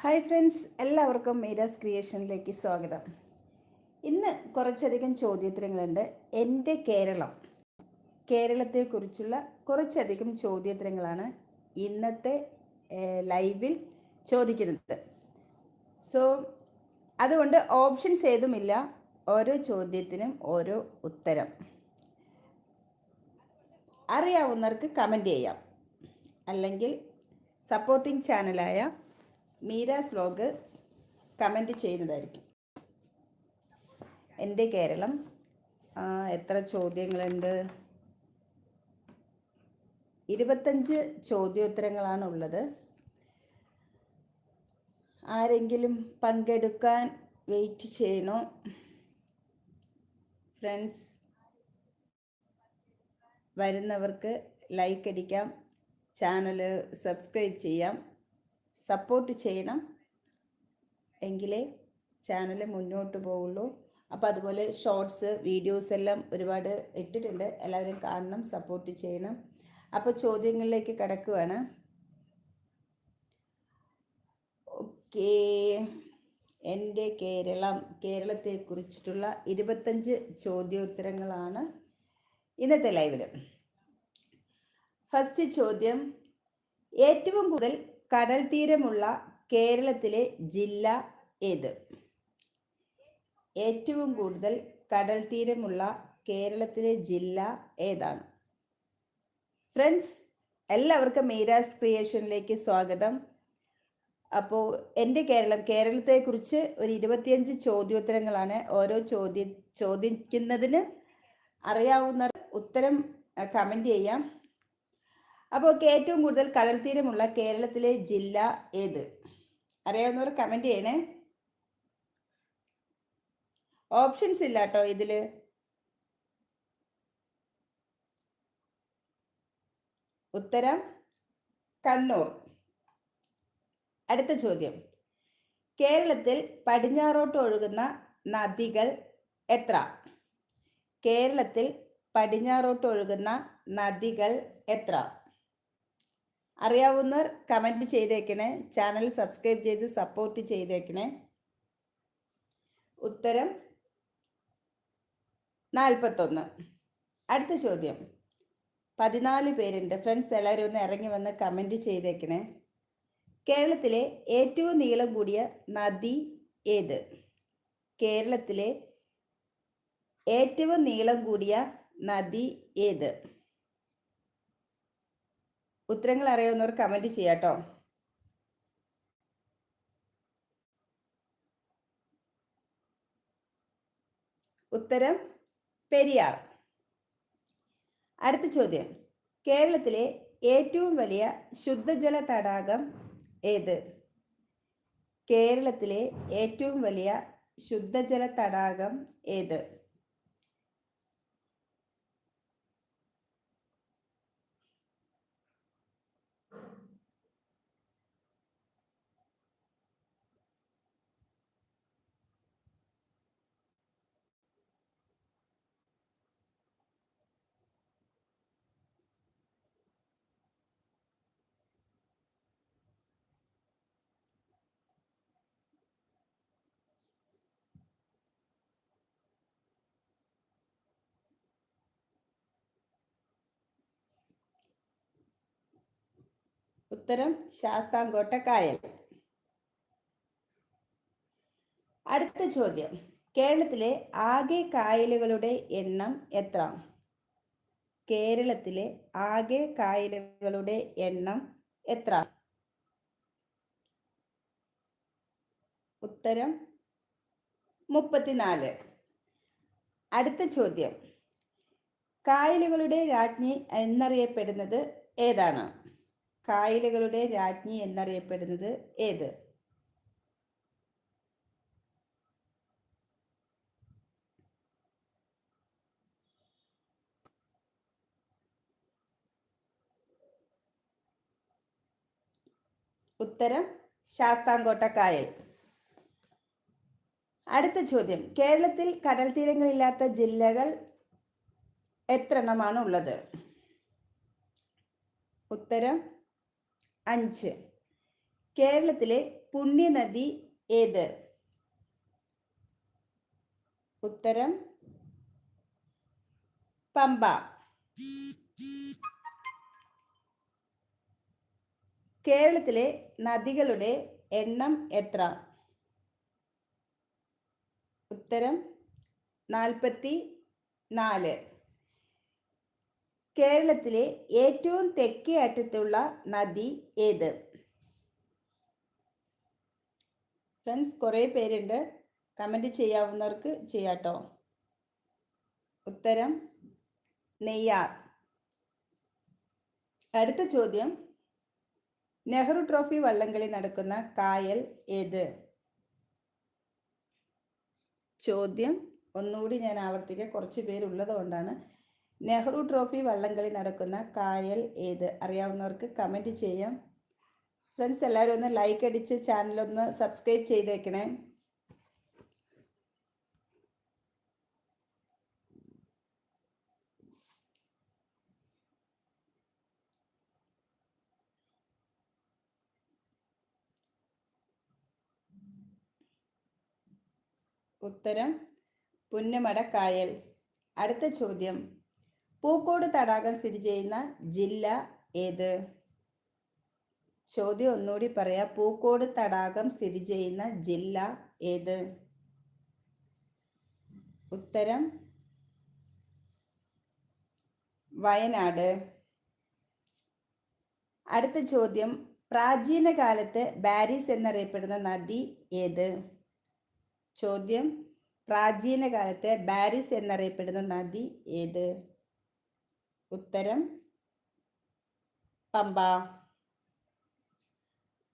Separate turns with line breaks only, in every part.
Hi friends എല്ലാവർക്കും മീരാസ് ക്രിയേഷനിലേക്ക് സ്വാഗതം. ഇന്ന് കുറച്ചധികം ചോദ്യോത്തരങ്ങളുണ്ട്. എന്റെ കേരളം കേരളത്തെക്കുറിച്ചുള്ള കുറച്ചധികം ചോദ്യോത്തരങ്ങളാണ് ഇന്നത്തെ ലൈവിൽ ചോദിക്കുന്നത്. സോ അതുകൊണ്ട് ഓപ്ഷൻസ് ഏതുമില്ല ഓരോ ചോദ്യത്തിനും ഓരോ ഉത്തരം. അറിയാവുന്നവർക്ക് കമന്റ് ചെയ്യാം. അല്ലെങ്കിൽ സപ്പോർട്ടിംഗ് ചാനലായ മീരാസ് സ്ലോഗ് കമന്റ് ചെയ്യുന്നതായിരിക്കും. എന്റെ കേരളം എത്ര ചോദ്യങ്ങളുണ്ട്? ഇരുപത്തഞ്ച് ചോദ്യോത്തരങ്ങളാണ് ഉള്ളത് ആരെങ്കിലും പങ്കെടുക്കാൻ വെയിറ്റ് ചെയ്യണോ? ഫ്രണ്ട്സ് വരുന്നവർക്ക് ലൈക്ക് അടിക്കാം. ചാനൽ സബ്സ്ക്രൈബ് ചെയ്യാം. സപ്പോർട്ട് ചെയ്യണം എങ്കിലേ ചാനൽ മുന്നോട്ട് പോവുള്ളൂ. അപ്പോൾ അതുപോലെ ഷോർട്സ് വീഡിയോസ് എല്ലാം ഒരുപാട് ഇട്ടിട്ടുണ്ട്. എല്ലാവരും കാണണം സപ്പോർട്ട് ചെയ്യണം. അപ്പോൾ ചോദ്യങ്ങളിലേക്ക് കിടക്കുകയാണ് ഓക്കേ എന്റെ കേരളം കേരളത്തെക്കുറിച്ചിട്ടുള്ള ഇരുപത്തഞ്ച് ചോദ്യോത്തരങ്ങളാണ് ഇന്നത്തെ ലൈവിൽ ഫസ്റ്റ് ചോദ്യം ഏറ്റവും കൂടുതൽ കടൽ തീരമുള്ള കേരളത്തിലെ ജില്ല ഏത്? ഏറ്റവും കൂടുതൽ കടൽ തീരമുള്ള കേരളത്തിലെ ജില്ല ഏതാണ്? ഫ്രണ്ട്സ് എല്ലാവർക്കും മീരാസ് ക്രിയേഷനിലേക്ക് സ്വാഗതം. അപ്പോൾ എന്റെ കേരളം കേരളത്തെക്കുറിച്ച് ഒരു ഇരുപത്തിയഞ്ച് ചോദ്യോത്തരങ്ങളാണ് ഓരോ ചോദ്യ ചോദിക്കുന്നതിന് അറിയാവുന്ന ഉത്തരം കമന്റ് ചെയ്യാം. അപ്പോൾ ഏറ്റവും കൂടുതൽ കടൽ തീരമുള്ള കേരളത്തിലെ ജില്ല ഏത്? അറിയാവുന്നവർ കമന്റ് ചെയ്യണേ. ഓപ്ഷൻസ് ഇല്ല കേട്ടോ ഇതിൽ ഉത്തരം കണ്ണൂർ. അടുത്ത ചോദ്യം. കേരളത്തിൽ പടിഞ്ഞാറോട്ട് ഒഴുകുന്ന നദികൾ എത്ര? കേരളത്തിൽ പടിഞ്ഞാറോട്ട് ഒഴുകുന്ന നദികൾ എത്ര? അറിയാവുന്നവർ കമന്റ് ചെയ്തേക്കണേ. ചാനൽ സബ്സ്ക്രൈബ് ചെയ്ത് സപ്പോർട്ട് ചെയ്തേക്കണേ. ഉത്തരം നാൽപ്പത്തൊന്ന്. അടുത്ത ചോദ്യം. പതിനാല് പേരുണ്ട്. ഫ്രണ്ട്സ് എല്ലാവരും ഒന്ന് ഇറങ്ങി വന്ന് കമന്റ് ചെയ്തേക്കണേ. കേരളത്തിലെ ഏറ്റവും നീളം കൂടിയ നദി ഏത്? കേരളത്തിലെ ഏറ്റവും നീളം കൂടിയ നദി ഏത്? ഉത്തരങ്ങൾ അറിയാവുന്നവർ കമന്റ് ചെയ്യാട്ടോ. ഉത്തരം പെരിയാർ. അടുത്ത ചോദ്യം. കേരളത്തിലെ ഏറ്റവും വലിയ ശുദ്ധജല തടാകം ഏത്? കേരളത്തിലെ ഏറ്റവും വലിയ ശുദ്ധജല തടാകം ഏത്? ഉത്തരം ശാസ്താംകോട്ട കായൽ അടുത്ത ചോദ്യം. കേരളത്തിലെ ആകെ കായലുകളുടെ എണ്ണം എത്ര? കേരളത്തിലെ ആകെ കായലുകളുടെ എണ്ണം എത്ര? ഉത്തരം മുപ്പത്തിനാല്. അടുത്ത ചോദ്യം. കായലുകളുടെ രാജ്ഞി എന്നറിയപ്പെടുന്നത് ഏതാണ്? കായലുകളുടെ രാജ്ഞി എന്നറിയപ്പെടുന്നത് ഏത്? ഉത്തരം ശാസ്താംകോട്ട കായൽ അടുത്ത ചോദ്യം. കേരളത്തിൽ കടൽ തീരങ്ങളില്ലാത്ത ജില്ലകൾ എത്ര എണ്ണമാണ് ഉള്ളത്? ഉത്തരം അഞ്ച്. കേരളത്തിലെ പുണ്യനദി ഏത്? ഉത്തരം പമ്പ. കേരളത്തിലെ നദികളുടെ എണ്ണം എത്ര? ഉത്തരം നാൽപ്പത്തി നാല് കേരളത്തിലെ ഏറ്റവും തെക്കേ അറ്റത്തുള്ള നദി ഏത്? ഫ്രണ്ട്സ് കുറേ പേരുണ്ട്. കമന്റ് ചെയ്യാവുന്നവർക്ക് ചെയ്യാട്ടോ. ഉത്തരം നെയ്യാർ. അടുത്ത ചോദ്യം നെഹ്റു ട്രോഫി വള്ളംകളി നടക്കുന്ന കായൽ ഏത്? ചോദ്യം ഒന്നുകൂടി ഞാൻ ആവർത്തിക്കുക കുറച്ച് പേരുള്ളത് കൊണ്ടാണ് നെഹ്റു ട്രോഫി വള്ളംകളി നടക്കുന്ന കായൽ ഏത്? അറിയാവുന്നവർക്ക് കമന്റ് ചെയ്യാം. ഫ്രണ്ട്സ് എല്ലാവരും ഒന്ന് ലൈക്ക് അടിച്ച് ചാനലൊന്ന് സബ്സ്ക്രൈബ് ചെയ്തേക്കണേ. ഉത്തരം പുന്നമട കായൽ. അടുത്ത ചോദ്യം. പൂക്കോട് തടാകം സ്ഥിതി ചെയ്യുന്ന ജില്ല ഏത്? ചോദ്യം ഒന്നുകൂടി പറയാം. പൂക്കോട് തടാകം സ്ഥിതി ചെയ്യുന്ന ജില്ല ഏത്? ഉത്തരം വയനാട്. അടുത്ത ചോദ്യം പ്രാചീന കാലത്ത് ബാരിസ് എന്നറിയപ്പെടുന്ന നദി ഏത്? ചോദ്യം പ്രാചീന കാലത്തെ ബാരിസ് എന്നറിയപ്പെടുന്ന നദി ഏത്? ഉത്തരം പമ്പ.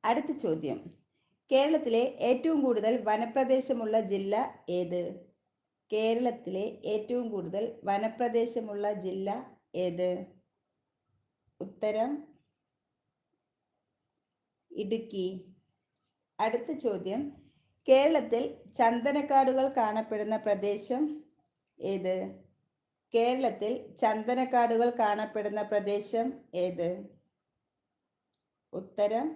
അടുത്ത ചോദ്യം. കേരളത്തിലെ ഏറ്റവും കൂടുതൽ വനപ്രദേശമുള്ള ജില്ല ഏത്? കേരളത്തിലെ ഏറ്റവും കൂടുതൽ വനപ്രദേശമുള്ള ജില്ല ഏത്? ഉത്തരം ഇടുക്കി. അടുത്ത ചോദ്യം. കേരളത്തിൽ ചന്ദനക്കാടുകൾ കാണപ്പെടുന്ന പ്രദേശം ഏത്? കേരളത്തിൽ ചന്ദനക്കാടുകൾ കാണപ്പെടുന്ന പ്രദേശം ഏത്? ഉത്തരം?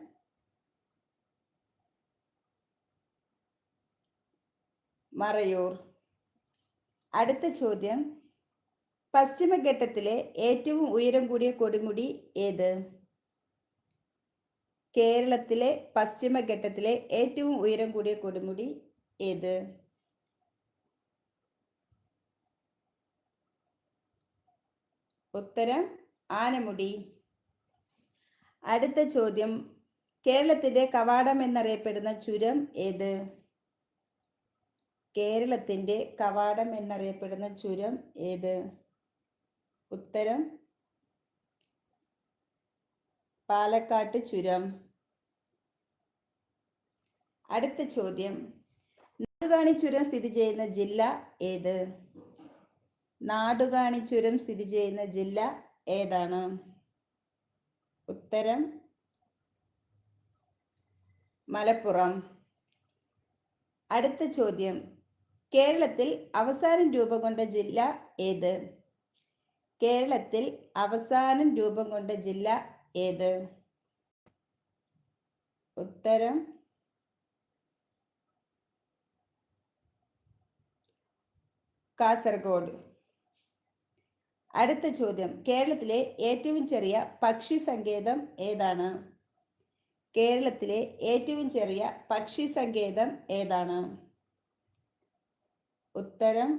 മറയൂർ. അടുത്ത ചോദ്യം. പശ്ചിമഘട്ടത്തിലെ ഏറ്റവും ഉയരം കൂടിയ കൊടുമുടി ഏത്? കേരളത്തിലെ പശ്ചിമഘട്ടത്തിലെ ഏറ്റവും ഉയരം കൂടിയ കൊടുമുടി ഏത്? ഉത്തരം ആനമുടി. അടുത്ത ചോദ്യം കേരളത്തിന്റെ കവാടം എന്നറിയപ്പെടുന്ന ചുരം ഏത്? കേരളത്തിന്റെ കവാടം എന്നറിയപ്പെടുന്ന ചുരം ഏത്? ഉത്തരം പാലക്കാട്ട് ചുരം. അടുത്ത ചോദ്യം നാടുകാണി ചുരം സ്ഥിതി ചെയ്യുന്ന ജില്ല ഏത്? നാടുകാണി ചുരം സ്ഥിതി ചെയ്യുന്ന ജില്ല ഏതാണ്? ഉത്തരം മലപ്പുറം. അടുത്ത ചോദ്യം കേരളത്തിൽ അവസാനം രൂപം കൊണ്ട ജില്ല ഏത്? കേരളത്തിൽ അവസാനം രൂപം കൊണ്ട ജില്ല ഏത്? ഉത്തരം കാസർഗോഡ്. അടുത്ത ചോദ്യം. കേരളത്തിലെ ഏറ്റവും ചെറിയ പക്ഷി സങ്കേതം ഏതാണ്? കേരളത്തിലെ ഏറ്റവും ചെറിയ പക്ഷി സങ്കേതം ഏതാണ്? ഉത്തരം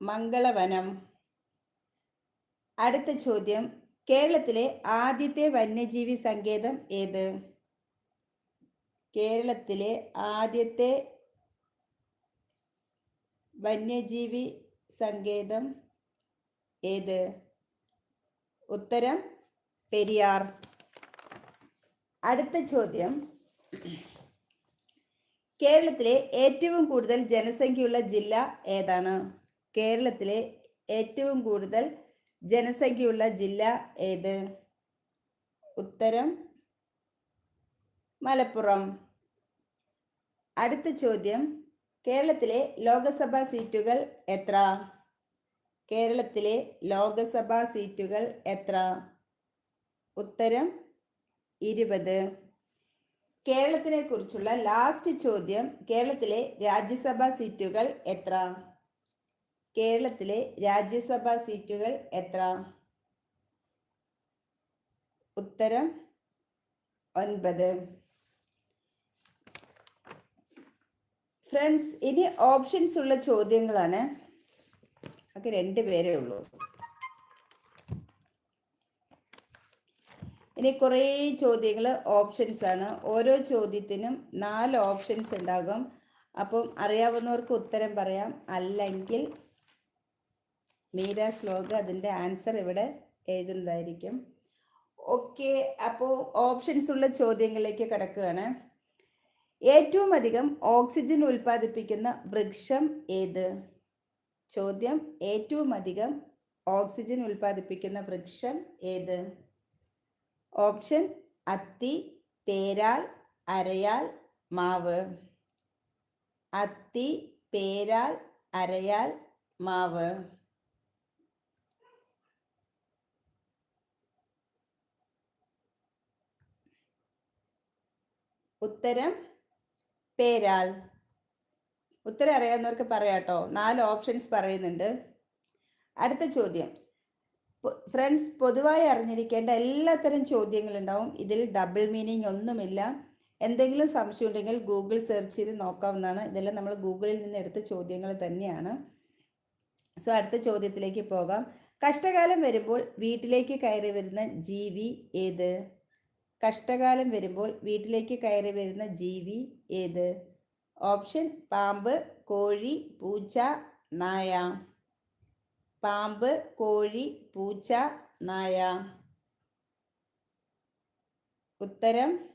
മംഗളവനം. അടുത്ത ചോദ്യം. കേരളത്തിലെ ആദ്യത്തെ വന്യജീവി സങ്കേതം ഏത്? കേരളത്തിലെ ആദ്യത്തെ വന്യജീവി സങ്കേതം ഏത്? ഉത്തരം പെരിയാർ. അടുത്ത ചോദ്യം. കേരളത്തിലെ ഏറ്റവും കൂടുതൽ ജനസംഖ്യയുള്ള ജില്ല ഏതാണ്? കേരളത്തിലെ ഏറ്റവും കൂടുതൽ ജനസംഖ്യയുള്ള ജില്ല ഏത്? ഉത്തരം മലപ്പുറം. അടുത്ത ചോദ്യം. കേരളത്തിലെ ലോകസഭാ സീറ്റുകൾ എത്ര? കേരളത്തിലെ ലോകസഭാ സീറ്റുകൾ എത്ര? ഉത്തരം ഇരുപത്. കേരളത്തിനെ കുറിച്ചുള്ള ലാസ്റ്റ് ചോദ്യം കേരളത്തിലെ രാജ്യസഭാ സീറ്റുകൾ എത്ര? കേരളത്തിലെ രാജ്യസഭാ സീറ്റുകൾ എത്ര? ഉത്തരം ഒൻപത്. ഫ്രണ്ട്സ് ഇനി ഓപ്ഷൻസ് ഉള്ള ചോദ്യങ്ങളാണ്. ഒക്കെ രണ്ട് പേരേ ഉള്ളൂ. ഇനി കുറേ ചോദ്യങ്ങൾ ഓപ്ഷൻസ് ആണ്. ഓരോ ചോദ്യത്തിനും നാല് ഓപ്ഷൻസ് ഉണ്ടാകും. അപ്പം അറിയാവുന്നവർക്ക് ഉത്തരം പറയാം. അല്ലെങ്കിൽ മീര ശ്ലോക അതിന്റെ ആൻസർ ഇവിടെ എഴുതുന്നതായിരിക്കും. ഓക്കെ അപ്പോൾ ഓപ്ഷൻസ് ഉള്ള ചോദ്യങ്ങളിലേക്ക് കിടക്കുകയാണ്. ഏറ്റവും അധികം ഓക്സിജൻ ഉൽപ്പാദിപ്പിക്കുന്ന വൃക്ഷം ഏത്? ചോദ്യം ഏറ്റവും അധികം ഓക്സിജൻ ഉൽപ്പാദിപ്പിക്കുന്ന വൃക്ഷം ഏത്? ഓപ്ഷൻ അത്തി പേരാൽ അരയാൽ മാവ്. അത്തി പേരാൽ അരയാൽ മാവ്. ഉത്തരം പേരാൽ. ഉത്തരം അറിയാവുന്നവർക്ക് പറയാട്ടോ നാല് ഓപ്ഷൻസ് പറയുന്നുണ്ട്. അടുത്ത ചോദ്യം. ഫ്രണ്ട്സ് പൊതുവായി അറിഞ്ഞിരിക്കേണ്ട എല്ലാത്തരം ചോദ്യങ്ങളുണ്ടാവും. ഇതിൽ ഡബിൾ മീനിങ് ഒന്നുമില്ല. എന്തെങ്കിലും സംശയം ഉണ്ടെങ്കിൽ ഗൂഗിൾ സെർച്ച് ചെയ്ത് നോക്കാവുന്നതാണ്. ഇതെല്ലാം നമ്മൾ ഗൂഗിളിൽ നിന്ന് എടുത്ത ചോദ്യങ്ങൾ തന്നെയാണ്. സോ അടുത്ത ചോദ്യത്തിലേക്ക് പോകാം. കഷ്ടകാലം വരുമ്പോൾ വീട്ടിലേക്ക് കയറി വരുന്ന ജീവി ഏത്? കഷ്ടകാലം വരുമ്പോൾ വീട്ടിലേക്ക് കയറി വരുന്ന ജീവി ഏത്? ഓപ്ഷൻ പാമ്പ് കോഴി പൂച്ച നായ. പാമ്പ് കോഴി പൂച്ച നായ. ഉത്തരം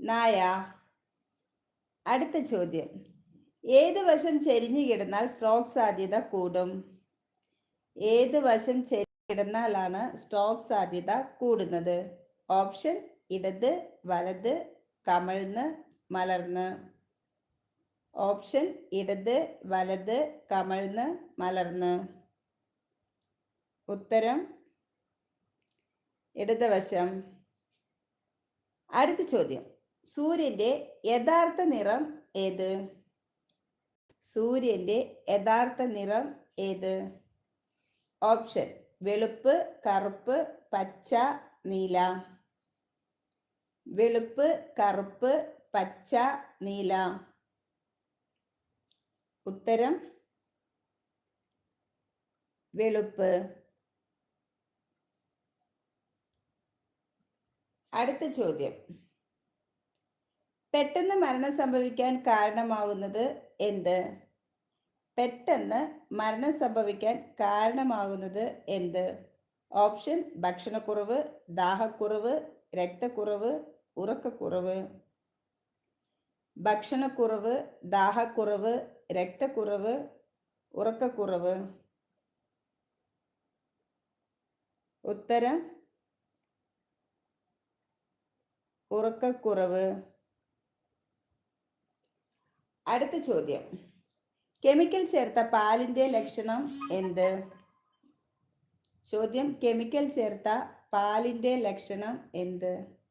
നായ. അടുത്ത ചോദ്യം. ഏത് വശം ചെരിഞ്ഞു കിടന്നാൽ സ്ട്രോക്ക് സാധ്യത കൂടും? ഏത് വശം ചെരിഞ്ഞു കിടന്നാലാണ് സ്ട്രോക്ക് സാധ്യത കൂടുന്നത്? ഓപ്ഷൻ ഇടത് വലത് കമഴ്ന്ന് മലർന്ന്. ഓപ്ഷൻ ഇടത് വലത് കമഴ്ന്ന് മലർന്ന്. ഉത്തരം ഇടതുവശം. അടുത്ത ചോദ്യം. സൂര്യന്റെ യഥാർത്ഥ നിറം ഏത്? സൂര്യന്റെ യഥാർത്ഥ നിറം ഏത്? ഓപ്ഷൻ വെളുപ്പ് കറുപ്പ് പച്ച നീല. വെളുപ്പ് കറുപ്പ് പച്ച നീല. ഉത്തരം വെളുപ്പ്. അടുത്ത ചോദ്യം. പെട്ടെന്ന് മരണം സംഭവിക്കാൻ കാരണമാകുന്നത് എന്ത്? പെട്ടെന്ന് മരണം സംഭവിക്കാൻ കാരണമാകുന്നത് എന്ത്? ഓപ്ഷൻ ഭക്ഷണക്കുറവ് ദാഹക്കുറവ് രക്തക്കുറവ് ഉറക്കക്കുറവ് ഭക്ഷണക്കുറവ് ദാഹക്കുറവ് രക്തക്കുറവ് ഉറക്കക്കുറവ്. ഉത്തരം ഉറക്കക്കുറവ്. അടുത്ത ചോദ്യം. കെമിക്കൽ ചേർത്ത പാലിന്റെ ലക്ഷണം എന്ത്? ചോദ്യം കെമിക്കൽ ചേർത്ത പാലിന്റെ ലക്ഷണം എന്ത്?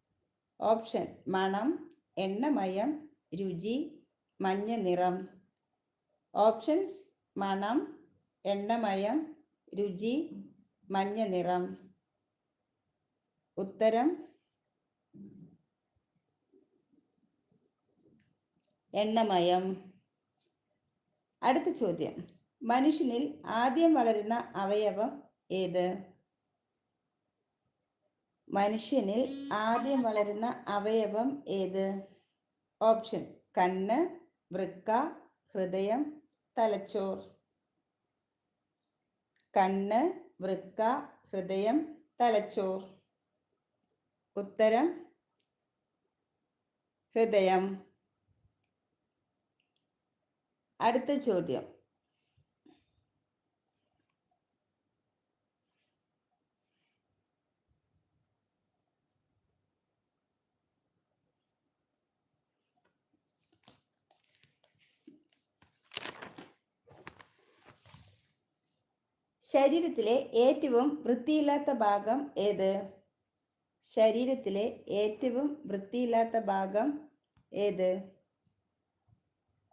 ഓപ്ഷൻ മണം എണ്ണമയം രുചി മഞ്ഞ നിറം ഓപ്ഷൻസ് മണം എണ്ണമയം രുചി മഞ്ഞ നിറം ഉത്തരം എണ്ണമയം. അടുത്ത ചോദ്യം. മനുഷ്യനിൽ ആദ്യം വളരുന്ന അവയവം ഏത്? മനുഷ്യനിൽ ആദ്യം വളരുന്ന അവയവം ഏത്? ഓപ്ഷൻ കണ്ണ് വൃക്ക ഹൃദയം തലച്ചോർ. കണ്ണ് വൃക്ക ഹൃദയം തലച്ചോർ. ഉത്തരം ഹൃദയം. അടുത്ത ചോദ്യം. ശരീരത്തിലെ ഏറ്റവും വൃത്തിയില്ലാത്ത ഭാഗം ഏത്? ശരീരത്തിലെ ഏറ്റവും വൃത്തിയില്ലാത്ത ഭാഗം ഏത്?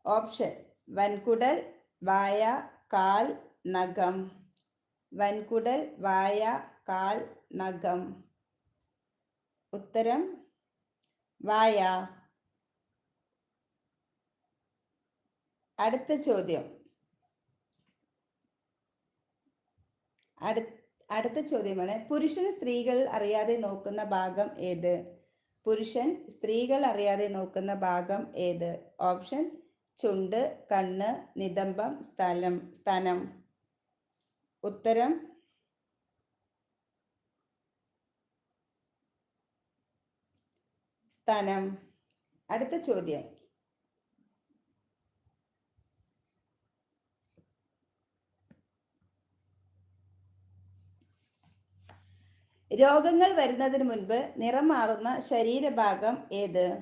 ഓപ്ഷൻ വൻകുടൽ വായ കാൽ നഖം. വൻകുടൽ വായ കാൽ നഖം. ഉത്തരം വായ. അടുത്ത ചോദ്യം. അടു അടുത്ത ചോദ്യമാണ് പുരുഷൻ സ്ത്രീകൾ അറിയാതെ നോക്കുന്ന ഭാഗം ഏത്? പുരുഷൻ സ്ത്രീകൾ അറിയാതെ നോക്കുന്ന ഭാഗം ഏത്? ഓപ്ഷൻ ചുണ്ട് കണ്ണ് നിതംബം സ്ഥലം സ്ഥനം. ഉത്തരം സ്ഥലം അടുത്ത ചോദ്യം രോഗങ്ങൾ വരുന്നതിന് മുൻപ് നിറം മാറുന്ന ശരീരഭാഗം ഏത്?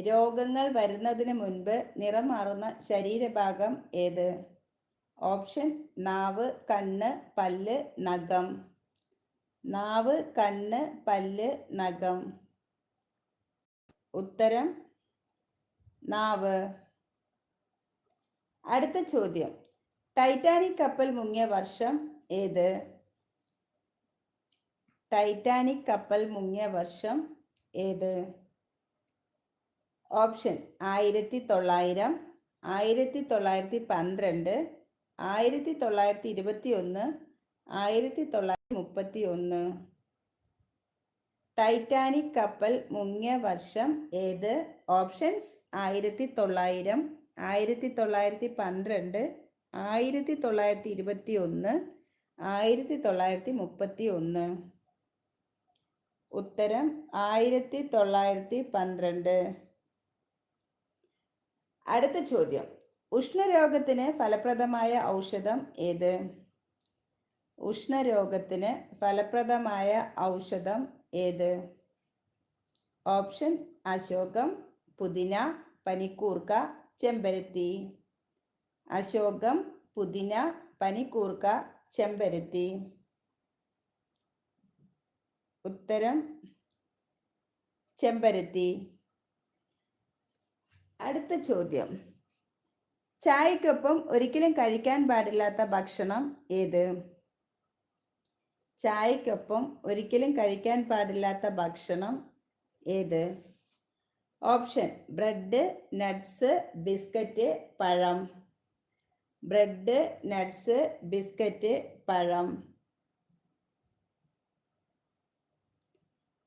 രോഗങ്ങൾ വരുന്നതിന് മുൻപ് നിറം മാറുന്ന ശരീരഭാഗം ഏത്? ഓപ്ഷൻ നാവ് കണ്ണ് പല്ല് നഖം. നാവ് കണ്ണ് പല്ല് നഖം. ഉത്തരം നാവ്. അടുത്ത ചോദ്യം. ടൈറ്റാനിക് കപ്പൽ മുങ്ങിയ വർഷം ഏത്? ടൈറ്റാനിക് കപ്പൽ മുങ്ങിയ വർഷം ഏത്? ഓപ്ഷൻ ആയിരത്തി തൊള്ളായിരം ആയിരത്തി തൊള്ളായിരത്തി പന്ത്രണ്ട് ആയിരത്തി തൊള്ളായിരത്തി ഇരുപത്തി ഒന്ന് ആയിരത്തി തൊള്ളായിരത്തി മുപ്പത്തി ഒന്ന് ടൈറ്റാനിക് കപ്പൽ മുങ്ങിയ വർഷം ഏത്? ഓപ്ഷൻസ് ആയിരത്തി തൊള്ളായിരം ആയിരത്തി തൊള്ളായിരത്തി പന്ത്രണ്ട് ആയിരത്തി തൊള്ളായിരത്തി ഇരുപത്തി ഒന്ന് ആയിരത്തി തൊള്ളായിരത്തി മുപ്പത്തി ഒന്ന് ഉത്തരം ആയിരത്തി തൊള്ളായിരത്തി പന്ത്രണ്ട് അടുത്ത ചോദ്യം. ഉഷ്ണരോഗത്തിന് ഫലപ്രദമായ ഔഷധം ഏത്? ഉഷ്ണരോഗത്തിന് ഫലപ്രദമായ ഔഷധം ഏത്? ഓപ്ഷൻ അശോകം പുതിന പനിക്കൂർക്ക ചെമ്പരത്തി. അശോകം പുതിന പനിക്കൂർക്ക ചെമ്പരത്തി. ഉത്തരം ചെമ്പരത്തി. അടുത്ത ചോദ്യം. ചായക്കൊപ്പം ഒരിക്കലും കഴിക്കാൻ പാടില്ലാത്ത ഭക്ഷണം ഏത്? ചായക്കൊപ്പം ഒരിക്കലും കഴിക്കാൻ പാടില്ലാത്ത ഭക്ഷണം ഏത്? ഓപ്ഷൻ ബ്രെഡ് നട്ട്സ് ബിസ്ക്കറ്റ് പഴം. ബ്രെഡ് നട്ട്സ് ബിസ്ക്കറ്റ് പഴം.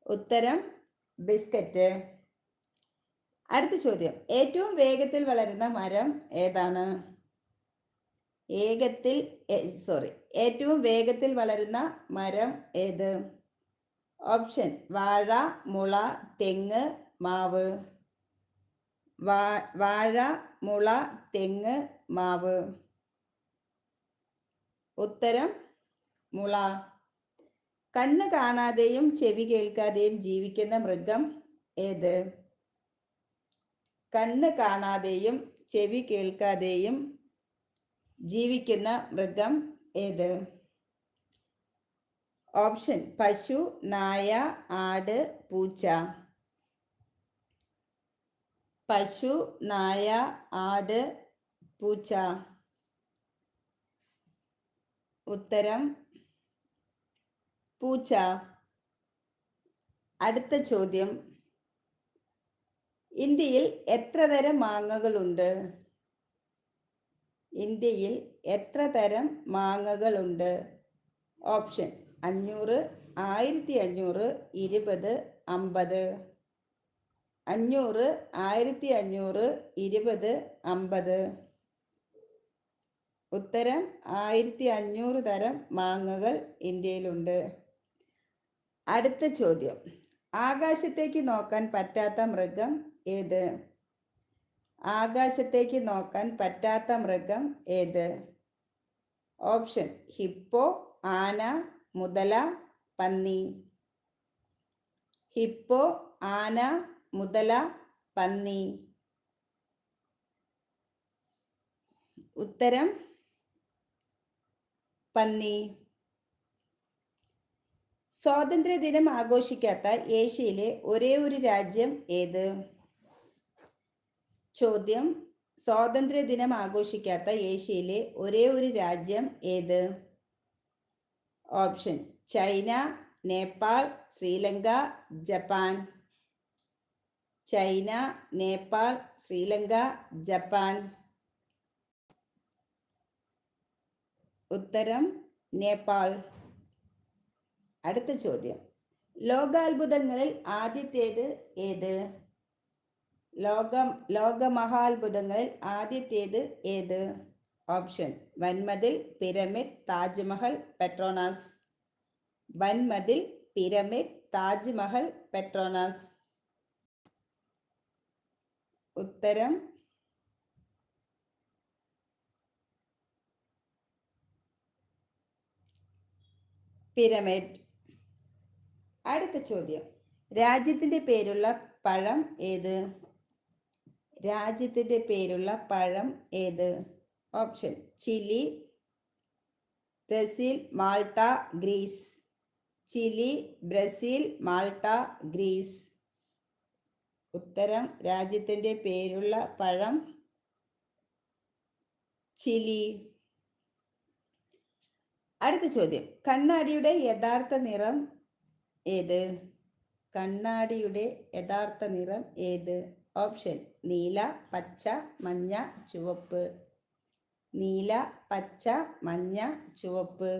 ഉത്തരം ബിസ്ക്കറ്റ്. അടുത്ത ചോദ്യം. ഏറ്റവും വേഗത്തിൽ വളരുന്ന മരം ഏതാണ്? ഏകത്തിൽ സോറി ഏറ്റവും വേഗത്തിൽ വളരുന്ന മരം ഏത്? ഓപ്ഷൻ വാഴ മുള തെങ്ങ് മാവ്. വാഴ മുള തെങ്ങ് മാവ്. ഉത്തരം മുള. കണ്ണ് കാണാതെയും ചെവി കേൾക്കാതെയും ജീവിക്കുന്ന മൃഗം ഏത്? കണ്ണ് കാണാതെയും ചെവി കേൾക്കാതെയും ജീവിക്കുന്ന മൃഗം ഏത്? ഓപ്ഷൻ പശു നായ ആട് പൂച്ച. പശു നായ ആട് പൂച്ച. ഉത്തരം പൂച്ച. അടുത്ത ചോദ്യം. ഇന്ത്യയിൽ എത്ര തരം മാങ്ങകളുണ്ട്? ഇന്ത്യയിൽ എത്ര തരം മാങ്ങകളുണ്ട്? ഓപ്ഷൻ അഞ്ഞൂറ് ആയിരത്തി അഞ്ഞൂറ് ഇരുപത് അമ്പത്. അഞ്ഞൂറ് ആയിരത്തി അഞ്ഞൂറ് ഇരുപത് അമ്പത്. ഉത്തരം ആയിരത്തി അഞ്ഞൂറ് തരം മാങ്ങകൾ ഇന്ത്യയിലുണ്ട്. അടുത്ത ചോദ്യം. ആകാശത്തേക്ക് നോക്കാൻ പറ്റാത്ത മൃഗം ഏത്? ആകാശത്തേക്ക് നോക്കാൻ പറ്റാത്ത മൃഗം ഏത്? ഓപ്ഷൻ ഹിപ്പോ ആന മുതല പന്നി. ഹിപ്പോ ആന മുതല പന്നി. ഉത്തരം പന്നി. സ്വാതന്ത്ര്യദിനം ആഘോഷിക്കാത്ത ഏഷ്യയിലെ ഒരേ ഒരു രാജ്യം ഏത്? ചോദ്യം. സ്വാതന്ത്ര്യദിനം ആഘോഷിക്കാത്ത ഏഷ്യയിലെ ഒരേ ഒരു രാജ്യം ഏത്? Option. China Nepal Sri Lanka Japan. China Nepal Sri Lanka Japan. ഉത്തരം. നേപ്പാൾ. അടുത്ത ചോദ്യം. ലോകാത്ഭുതങ്ങളിൽ ആദ്യത്തേത് ഏത്? ലോകം ലോകമഹാത്ഭുതങ്ങളിൽ ആദ്യത്തേത് ഏത്? ഓപ്ഷൻ വൻമതിൽ പിരമിഡ് താജ്മഹൽ പെട്രോണാസ് വൻമതിൽ പിരമിഡ് താജ്മഹൽ പെട്രോണാസ് ഉത്തരം? പിരമിഡ്. അടുത്ത ചോദ്യം. രാജ്യത്തിന്റെ പേരുള്ള പഴം ഏത്? രാജ്യത്തിന്റെ പേരുള്ള പഴം ഏത്? Option. Chile Brazil Malta Greece. Chile Brazil Malta Greece. ഉത്തരം രാജ്യത്തിന്റെ പേരുള്ള പഴം ചിലി. അടുത്ത ചോദ്യം. കണ്ണാടിയുടെ യഥാർത്ഥ നിറം ഏത്? കണ്ണാടിയുടെ യഥാർത്ഥ നിറം ഏത്? ഓപ്ഷൻ നീല പച്ച മഞ്ഞ ചുവപ്പ്. നീല പച്ച മഞ്ഞ ചുവപ്പ്.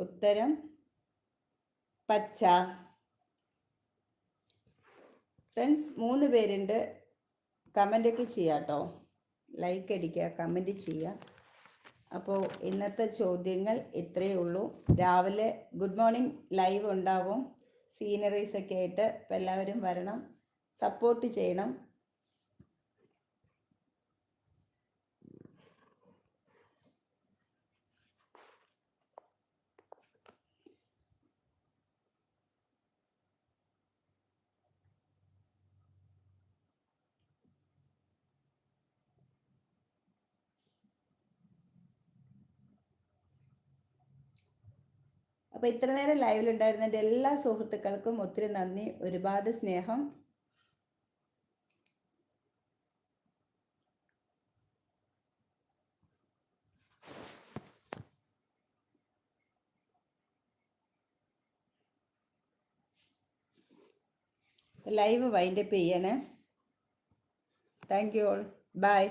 ഉത്തരം പച്ച. ഫ്രണ്ട്സ് മൂന്ന് പേരുണ്ട്. കമന്റൊക്കെ ചെയ്യാം കേട്ടോ ലൈക്ക് അടിക്കുക കമന്റ് ചെയ്യുക. അപ്പോൾ ഇന്നത്തെ ചോദ്യങ്ങൾ ഇത്രയേ ഉള്ളൂ. രാവിലെ ഗുഡ് മോർണിംഗ് ലൈവ് ഉണ്ടാവും. സീനറീസൊക്കെ ആയിട്ട് എല്ലാവരും വരണം. സപ്പോർട്ട് ചെയ്യണം. അപ്പോൾ ഇത്ര നേരം ലൈവിലുണ്ടായിരുന്ന എന്റെ എല്ലാ സുഹൃത്തുക്കൾക്കും ഒത്തിരി നന്ദി ഒരുപാട് സ്നേഹം. ലൈവ് വൈൻഡപ്പ് ചെയ്യണേ. Thank you all bye